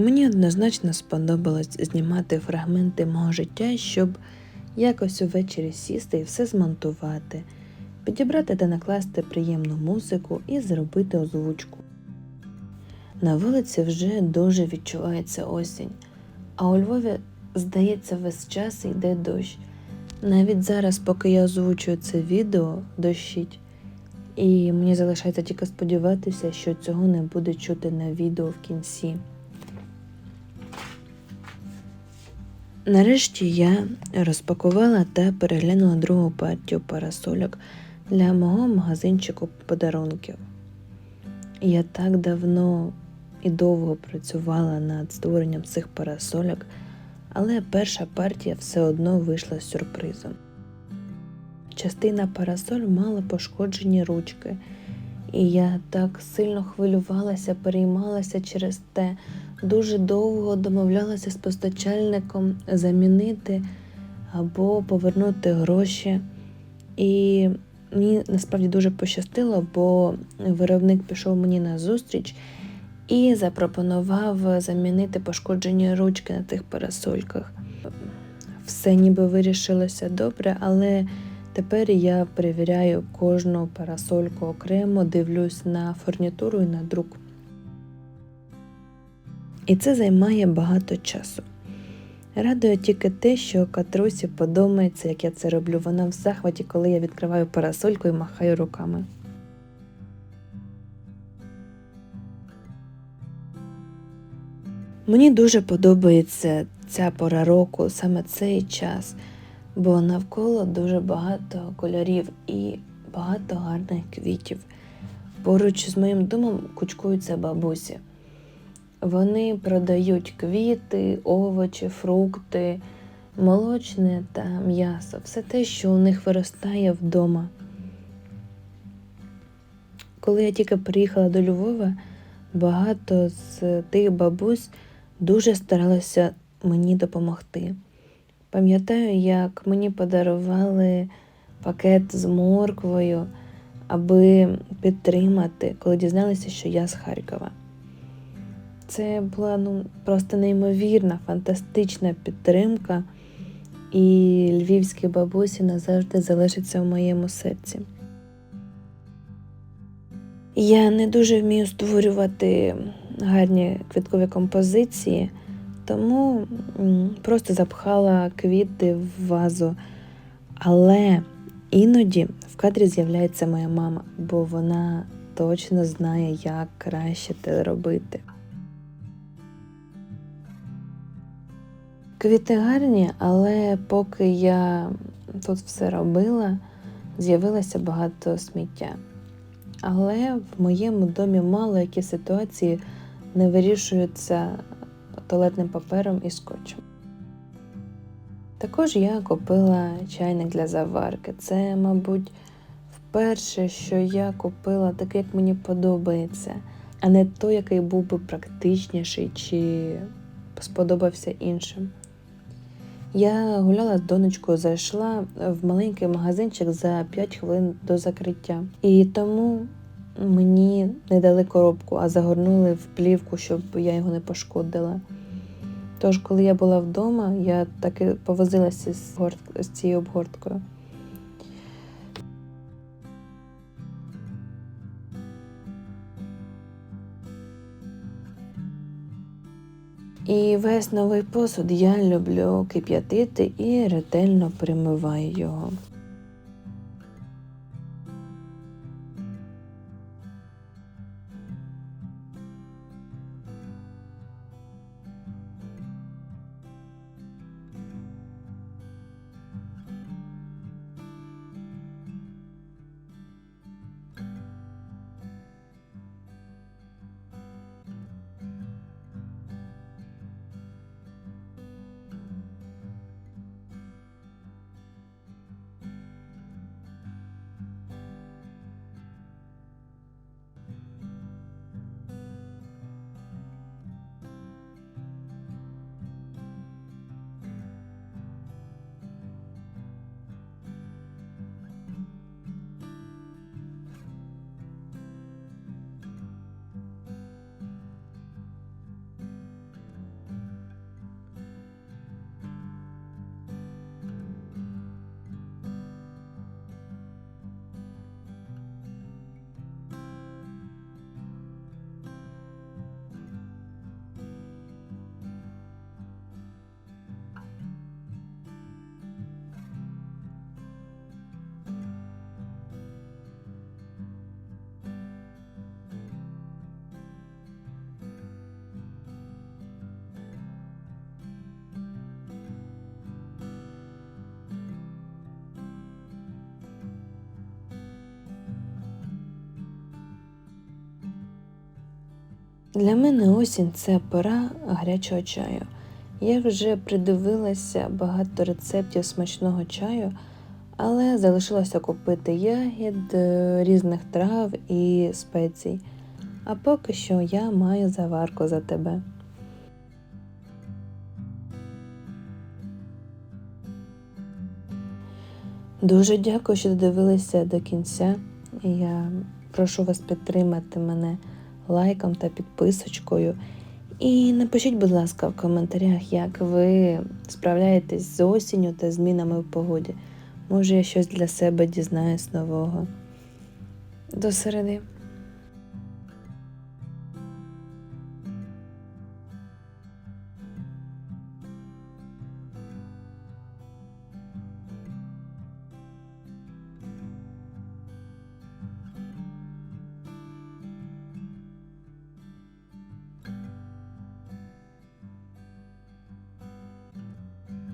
однозначно сподобалось знімати фрагменти мого життя, щоб якось увечері сісти і все змонтувати, підібрати та накласти приємну музику і зробити озвучку. На вулиці вже дуже відчувається осінь, а у Львові, здається, весь час йде дощ. Навіть зараз, поки я озвучую це відео, дощить. І мені залишається тільки сподіватися, що цього не буде чути на відео в кінці. Нарешті я розпакувала та переглянула другу партію парасольок для мого магазинчику подарунків. Я так давно і довго працювала над створенням цих парасольок, але перша партія все одно вийшла з сюрпризом. Частина парасоль мала пошкоджені ручки, і я так сильно хвилювалася, переймалася через те, дуже довго домовлялася з постачальником замінити або повернути гроші. І мені насправді дуже пощастило, бо виробник пішов мені на зустріч і запропонував замінити пошкоджені ручки на тих парасольках. Все ніби вирішилося добре, але тепер я перевіряю кожну парасольку окремо, дивлюсь на фурнітуру і на друк. І це займає багато часу. Радує тільки те, що Катрусі подобається, як я це роблю. Вона в захваті, коли я відкриваю парасольку і махаю руками. Мені дуже подобається ця пора року, саме цей час, бо навколо дуже багато кольорів і багато гарних квітів. Поруч з моїм домом кучкуються бабусі. Вони продають квіти, овочі, фрукти, молочне та м'ясо, все те, що у них виростає вдома. Коли я тільки приїхала до Львова, багато з тих бабусь дуже старалися мені допомогти. Пам'ятаю, як мені подарували пакет з морквою, аби підтримати, коли дізналися, що я з Харкова. Це була ну, просто неймовірна, фантастична підтримка, і львівські бабусі назавжди залишаться в моєму серці. Я не дуже вмію створювати гарні квіткові композиції, тому просто запхала квіти в вазу. Але іноді в кадрі з'являється моя мама, бо вона точно знає, як краще це робити. Квіти гарні, але поки я тут все робила, з'явилося багато сміття. Але в моєму домі мало які ситуації не вирішуються туалетним папером і скотчем. Також я купила чайник для заварки. Це, мабуть, вперше, що я купила таке, як мені подобається, а не той, який був би практичніший чи сподобався іншим. Я гуляла з донечкою, зайшла в маленький магазинчик за 5 хвилин до закриття. І тому мені не дали коробку, а загорнули в плівку, щоб я його не пошкодила. Тож, коли я була вдома, я таки повозилася з, горт... з цією обгорткою. І весь новий посуд я люблю кип'ятити і ретельно примиваю його. Для мене осінь це пора гарячого чаю. Я вже придивилася багато рецептів смачного чаю, але залишилося купити ягід, е, різних трав і спецій. А поки що я маю заварку за тебе. Дуже дякую, що додивилися до кінця. Я прошу вас підтримати мене лайком та підписочкою. І напишіть, будь ласка, в коментарях, як ви справляєтесь з осінню та змінами в погоді. Може, я щось для себе дізнаюсь нового. До середи.